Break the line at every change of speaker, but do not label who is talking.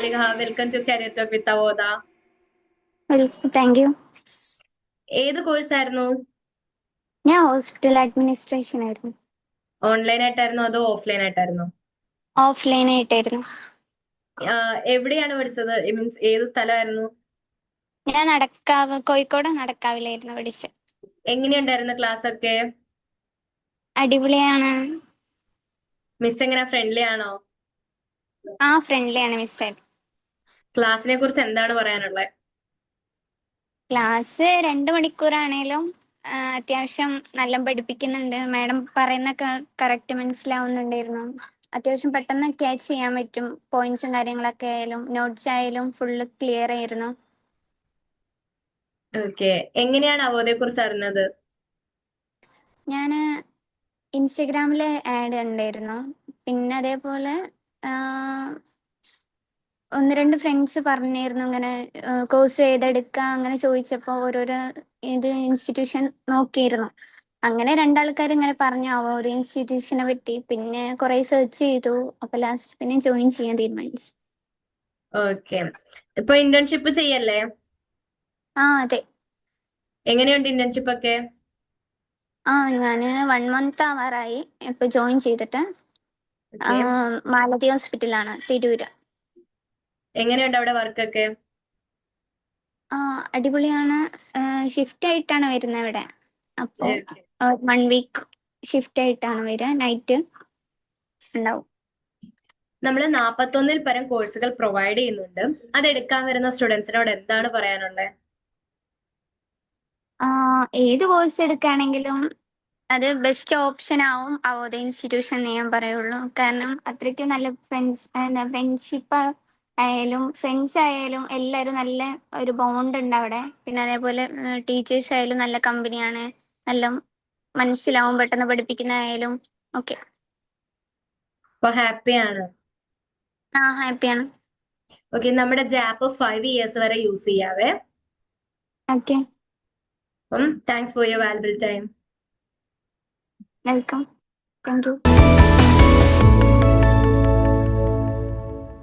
Sneha welcome to career talk with അവോദ
thank you
ഏത് course ആയിരുന്നു?
ഞാൻ ഹോസ്പിറ്റൽ അഡ്മിനിസ്ട്രേഷൻ ആയിരുന്നു.
ഓൺലൈൻ ആയിട്ടായിരുന്നു അതോ ഓഫ്ലൈൻ ആയിട്ടായിരുന്നു?
ഓഫ്ലൈൻ ആയിട്ടായിരുന്നു.
എവിടെയാണ് പഠിച്ചത്? മീൻസ് ഏത് സ്ഥലമായിരുന്നു?
ഞാൻ നടക്കാവ് കോഴിക്കോട് നടക്കാവിലായിരുന്നു പഠിച്ചത്.
എങ്ങനെയുണ്ടായിരുന്നു ക്ലാസ് ഒക്കെ?
അടിപൊളിയാണ്.
മിസ് എങ്ങനെ ഫ്രണ്ട്ലി ആണോ?
ആ ഫ്രണ്ട്ലി ആണ് മിസ്
ക്ലാസ്സിനെ കുറിച്ച് എന്താണ് പറയാനുള്ളത്
ക്ലാസ് രണ്ട് മണിക്കൂറാണേലും അത്യാവശ്യം നല്ല പഠിപ്പിക്കുന്നുണ്ട്. മാഡം പറയുന്നൊക്കെ കറക്റ്റ് മനസ്സിലാവുന്നുണ്ടായിരുന്നു. അത്യാവശ്യം പെട്ടെന്ന് ക്യാച്ച് ചെയ്യാൻ പറ്റും. പോയിന്റ്സും കാര്യങ്ങളൊക്കെ ആയാലും നോട്ട്സ് ആയാലും ഫുള്ള് ക്ലിയർ ആയിരുന്നു.
ഓക്കെ. എങ്ങനെയാണ് അവോദയെ കുറിച്ച് അറിഞ്ഞത്?
ഞാൻ ഇൻസ്റ്റഗ്രാമിൽ ആഡ് ഉണ്ടായിരുന്നു പിന്നെ അതേപോലെ ഒന്ന് രണ്ട് ഫ്രണ്ട്സ് പറഞ്ഞിരുന്നു ഇങ്ങനെ കോഴ്സ് ചെയ്തെടുക്കാം അങ്ങനെ ചോദിച്ചപ്പോൾ ഓരോരോ ഇത് ഇൻസ്റ്റിറ്റ്യൂഷൻ നോക്കിയിരുന്നു. അങ്ങനെ രണ്ടാൾക്കാർ ഇങ്ങനെ പറഞ്ഞു ആവോ ഒരു ഇൻസ്റ്റിറ്റ്യൂഷനെ പറ്റി. പിന്നെ കുറെ സെർച്ച് ചെയ്തു. അപ്പൊ ലാസ്റ്റ് പിന്നെ ജോയിൻ ചെയ്യാൻ തീരുമാനിച്ചു.
ഓക്കെ ഇപ്പൊ ഇന്റേൺഷിപ്പ് ചെയ്യല്ലേ?
ആ അതെ.
എങ്ങനെയുണ്ട് ഇന്റേൺഷിപ്പ് ഒക്കെ?
ആ ഞാൻ വൺ മന്ത് ആവാറായി. ഇപ്പൊ ജോയിൻ ചെയ്തിട്ട്. മാലതി ഹോസ്പിറ്റലാണ് തിരൂര്.
എങ്ങനെയുണ്ട് അവിടെ
വർക്കൊക്കെ? അടിപൊളിയാണ്. ഷിഫ്റ്റ് ആയിട്ടാണ് വരുന്നത് ഇവിടെ
Okay.
വൺ വീക്ക് ഷിഫ്റ്റ് ആയിട്ടാണ് വരിക നൈറ്റ് ഉണ്ടാവും.
നമ്മൾ നാപ്പത്തൊന്നിൽ പരം കോഴ്സുകൾ പ്രൊവൈഡ് ചെയ്യുന്നുണ്ട്. അത് എടുക്കാൻ വരുന്ന സ്റ്റുഡൻസിനോട് എന്താണ് പറയാനുള്ളത്
ഏത് കോഴ്സ് എടുക്കുകയാണെങ്കിലും അത് ബെസ്റ്റ് ഓപ്ഷൻ ആവും. അവോദ ഇൻസ്റ്റിറ്റ്യൂഷൻ എന്ന് ഞാൻ പറയുള്ളൂ. കാരണം അത്രയ്ക്കും നല്ല ഫ്രണ്ട്സ് ഫ്രണ്ട്ഷിപ്പ് ആയാലും ഫ്രണ്ട്സ് ആയാലും എല്ലാവരും നല്ല ഒരു ബോണ്ട് ഉണ്ട് അവിടെ. പിന്നെ അതേപോലെ ടീച്ചേഴ്സ് ആയാലും നല്ല കമ്പനിയാണ് നല്ല മനസ്സിലാവും പെട്ടെന്ന് പഠിപ്പിക്കുന്നതായാലും ഓക്കെ
അപ്പൊ ഹാപ്പിയാണ്
ആ ഹാപ്പിയാണ്
ഓക്കെ നമ്മുടെ ജാപ്പ് ഫൈവ് ഇയേഴ്സ് വരെ use ചെയ്യാവേ.
Okay
thanks for your valuable time
welcome thank you